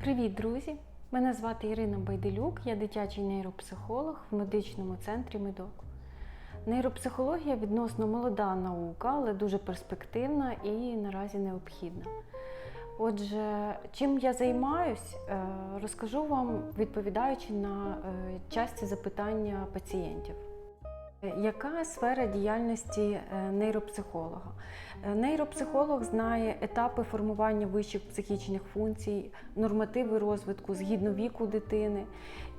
Привіт, друзі! Мене звати Ірина Байделюк, я дитячий нейропсихолог в медичному центрі Медок. Нейропсихологія відносно молода наука, але дуже перспективна і наразі необхідна. Отже, чим я займаюсь, е, розкажу вам, відповідаючи на е, часті запитання пацієнтів. Яка сфера діяльності е, нейропсихолога? Е, Нейропсихолог знає етапи формування вищих психічних функцій, нормативи розвитку згідно віку дитини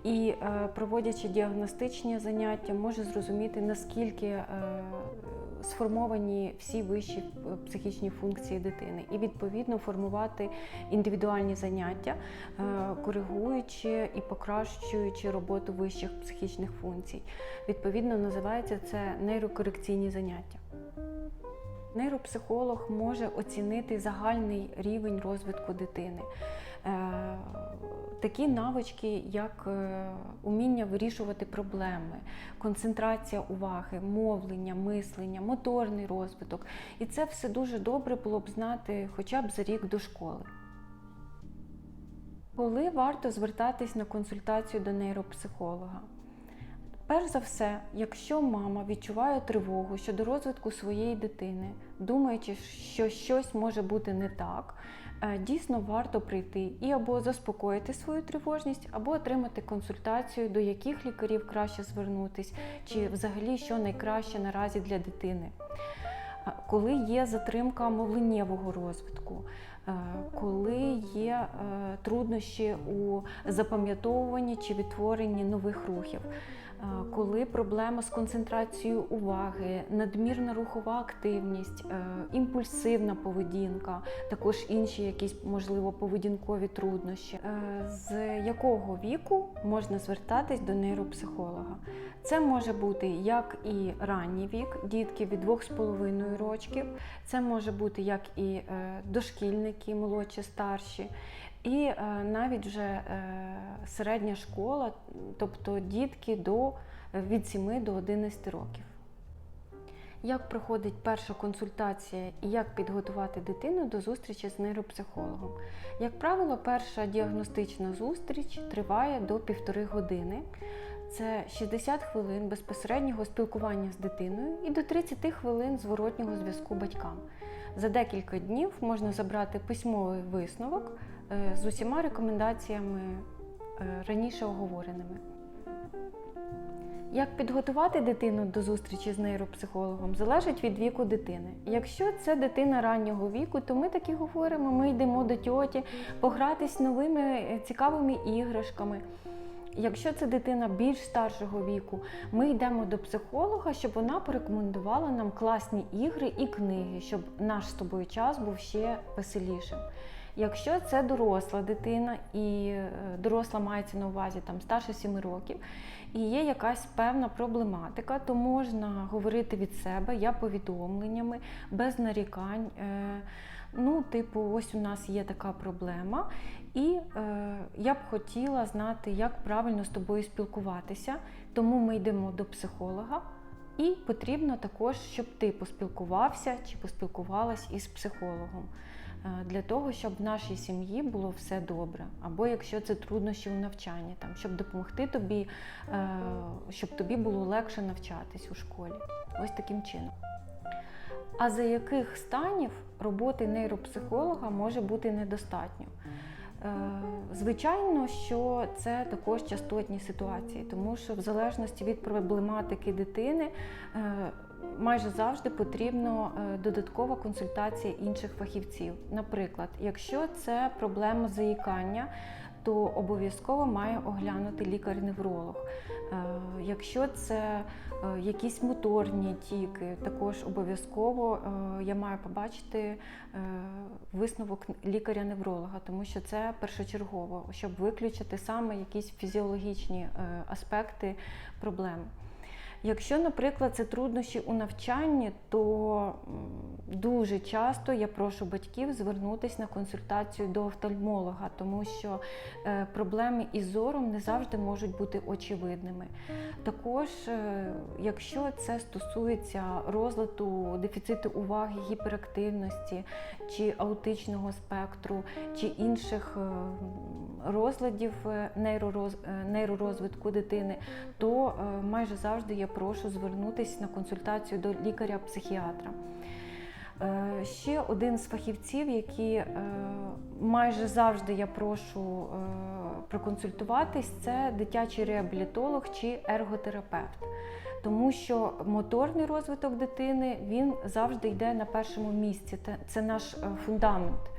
і, е, проводячи діагностичні заняття, може зрозуміти, наскільки сформовані всі вищі е, психічні функції дитини, і відповідно формувати індивідуальні заняття, е, коригуючи і покращуючи роботу вищих психічних функцій. Відповідно, називається це нейрокорекційні заняття. Нейропсихолог може оцінити загальний рівень розвитку дитини. Е, Такі навички, як е, уміння вирішувати проблеми, концентрація уваги, мовлення, мислення, моторний розвиток. І це все дуже добре було б знати хоча б за рік до школи. Коли варто звертатись на консультацію до нейропсихолога? Перш за все, якщо мама відчуває тривогу щодо розвитку своєї дитини, думаючи, що щось може бути не так, е, дійсно варто прийти і або заспокоїти свою тривожність, або отримати консультацію, до яких лікарів краще звернутись, чи взагалі що найкраще наразі для дитини. Коли є затримка мовленнєвого розвитку, коли є е, труднощі у запам'ятовуванні чи відтворенні нових рухів, е, коли проблема з концентрацією уваги, надмірна рухова активність, е, імпульсивна поведінка, також інші якісь можливо поведінкові труднощі. Е, З якого віку можна звертатись до нейропсихолога? Це може бути як і ранній вік, дітки від 2,5 років, це може бути як і е, дошкільники, молодші, старші, і е, навіть вже е, середня школа, тобто дітки до, від 7 до 11 років. Як проходить перша консультація і як підготувати дитину до зустрічі з нейропсихологом? Як правило, перша діагностична зустріч триває до півтори години. Це 60 хвилин безпосереднього спілкування з дитиною і до 30 хвилин зворотнього зв'язку батькам. За декілька днів можна забрати письмовий висновок е, з усіма рекомендаціями е, раніше оговореними. Як підготувати дитину до зустрічі з нейропсихологом залежить від віку дитини. Якщо це дитина раннього віку, то ми так і говоримо, ми йдемо до тьоті погратись новими е, цікавими іграшками. Якщо це дитина більш старшого віку, ми йдемо до психолога, щоб вона порекомендувала нам класні ігри і книги, щоб наш з тобою час був ще веселішим. Якщо це доросла дитина, і е, доросла мається на увазі там старше 7 років, і є якась певна проблематика, то можна говорити від себе, я повідомленнями, без нарікань. Е, Ну, типу, ось у нас є така проблема, і е, я б хотіла знати, як правильно з тобою спілкуватися. Тому ми йдемо до психолога, і потрібно також, щоб ти поспілкувався чи поспілкувалась із психологом. Е, Для того, щоб в нашій сім'ї було все добре, або якщо це труднощі у навчанні, там, щоб допомогти тобі, е, щоб тобі було легше навчатись у школі. Ось таким чином. А за яких станів роботи нейропсихолога може бути недостатньо? Е, Звичайно, що це також частотні ситуації, тому що в залежності від проблематики дитини майже завжди потрібна додаткова консультація інших фахівців. Наприклад, якщо це проблема заїкання, то обов'язково має оглянути лікар-невролог. Е, Якщо це е, якісь моторні тіки, також обов'язково е, я маю побачити е, висновок лікаря-невролога, тому що це першочергово, щоб виключити саме якісь фізіологічні е, аспекти проблем. Якщо, наприклад, це труднощі у навчанні, то дуже часто я прошу батьків звернутися на консультацію до офтальмолога, тому що е, проблеми із зором не завжди можуть бути очевидними. Також, е, якщо це стосується розладу дефіциту уваги, гіперактивності чи аутичного спектру, чи інших е, розладів нейророз, нейророзвитку дитини, то майже завжди я прошу звернутися на консультацію до лікаря-психіатра. Е, Ще один з фахівців, які е, майже завжди я прошу е, проконсультуватись, це дитячий реабілітолог чи ерготерапевт. Тому що моторний розвиток дитини він завжди йде на першому місці. Це наш фундамент.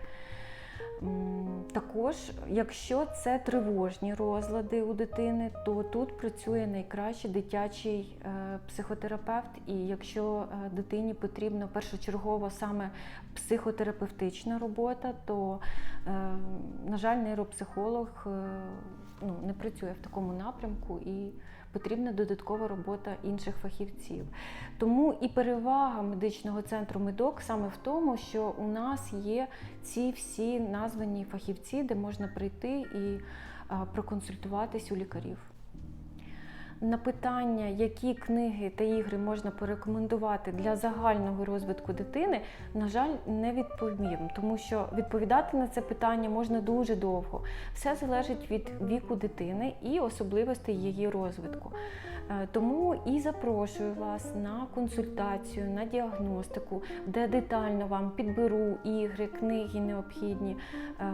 Також, якщо це тривожні розлади у дитини, то тут працює найкраще дитячий е, психотерапевт. І якщо е, дитині потрібна першочергово саме психотерапевтична робота, то, е, на жаль, нейропсихолог ну, не працює в такому напрямку і потрібна додаткова робота інших фахівців. Тому і перевага медичного центру Медок саме в тому, що у нас є ці всі названі фахівці, де можна прийти і проконсультуватись у лікарів. На питання, які книги та ігри можна порекомендувати для загального розвитку дитини, на жаль, не відповім, тому що відповідати на це питання можна дуже довго. Все залежить від віку дитини і особливостей її розвитку. Е, Тому і запрошую вас на консультацію, на діагностику, де детально вам підберу ігри, книги необхідні, е,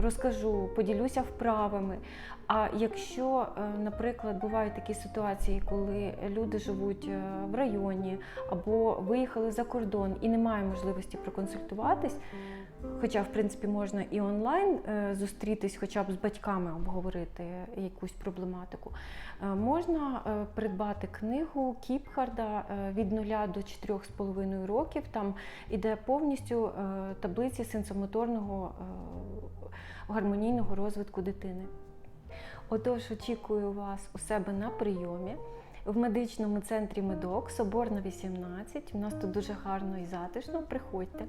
розкажу, поділюся вправами. А якщо, е, наприклад, бувають такі ситуації, коли люди живуть в районі або виїхали за кордон і немає можливості проконсультуватись, хоча, в принципі, можна і онлайн е, зустрітись, хоча б з батьками обговорити якусь проблематику, е, можна е, придбати книгу Кіпхарда від 0 до 4,5 років. Там іде повністю таблиці сенсомоторного гармонійного розвитку дитини. Отож, очікую вас у себе на прийомі в медичному центрі Медок, Соборна 18. У нас тут дуже гарно і затишно. Приходьте.